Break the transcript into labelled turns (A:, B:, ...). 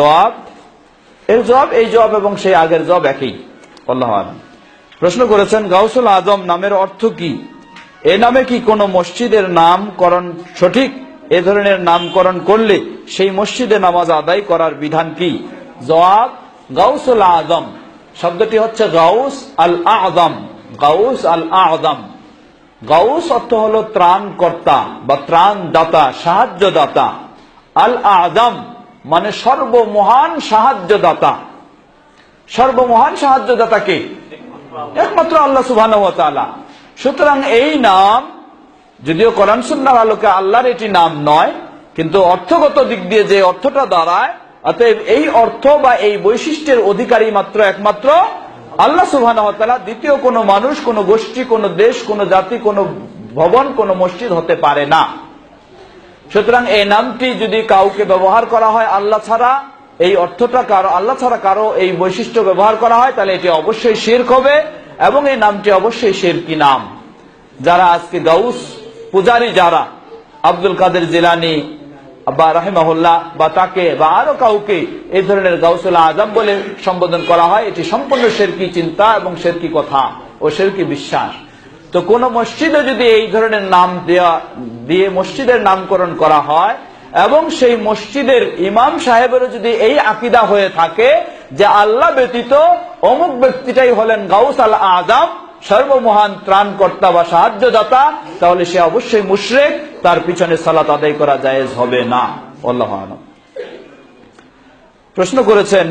A: জবাব? এর জবাব, এই জবাব এবং সেই আগের জবাব একই। আল্লাহ আলম প্রশ্ন করেছেন, গাউসুল আজম নামের অর্থ কি? এ নামে কি কোনো মসজিদের নামকরণ সঠিক? এ ধরনের নামকরণ করলে সেই মসজিদে নামাজ আদায় করার বিধান কি? জবাব, গাউসুল আজম। শব্দটি হচ্ছে গাউস আল আজম গাউস আল আজম গাউস অর্থ হলো ত্রাণকর্তা বা ত্রাণদাতা, সাহায্যদাতা। আল আজম মানে সর্বমহান সাহায্যদাতা। সর্বমহান সাহায্যদাতা কে? একমাত্র আল্লাহ সুবাহ সুতরাং এই নাম, যদিও কোরআন সুন্নার আলোকে আল্লাহর এটি নাম নয়, কিন্তু অর্থগত দিক দিয়ে যে অর্থটা দাঁড়ায়, অতএব এই অর্থ বা এই বৈশিষ্ট্যের অধিকারী মাত্র একমাত্র আল্লাহ সুবহান দ্বিতীয় কোনো মানুষ, কোনো গোষ্ঠী, কোনো দেশ, কোনো জাতি, কোনো ভবন, কোনো মসজিদ হতে পারে না। সুতরাং এই নামটি যদি কাউকে ব্যবহার করা হয় আল্লাহ ছাড়া, এই অর্থটা কারও, আল্লাহ ছাড়া কারও এই বৈশিষ্ট্য ব্যবহার করা হয়, তাহলে এটি অবশ্যই শির্ক হবে এবং এই নামটি অবশ্যই শিরকি নাম। যারা আজকে গাউস পূজারী যারা, আব্দুল কাদের জিলানি বা রাহিমাহুল্লাহ বা তাকে বা আরও কাউকে এই ধরনের গাউসুল আজম বলে সম্বোধন করা হয়, এটি সম্পূর্ণ শেরকি চিন্তা এবং শেরকি কথা ও শেরকি বিশ্বাস। তো কোন মসজিদে যদি এই ধরনের নাম দেওয়া দিয়ে মসজিদের নামকরণ করা হয়, এবং সেই মসজিদের ইমাম সাহেবেরও যদি এই আকিদা হয়ে থাকে যে আল্লাহ ব্যতীত অমুক ব্যক্তিটাই হলেন গাউস আল আজম সর্বমহান ত্রাণকর্তা বা সাহায্যদাতা, তাহলে সে অবশ্যই মুশরেক, তার পিছনে সালাত আদায় করা জায়েজ হবে না। প্রশ্ন করেছেন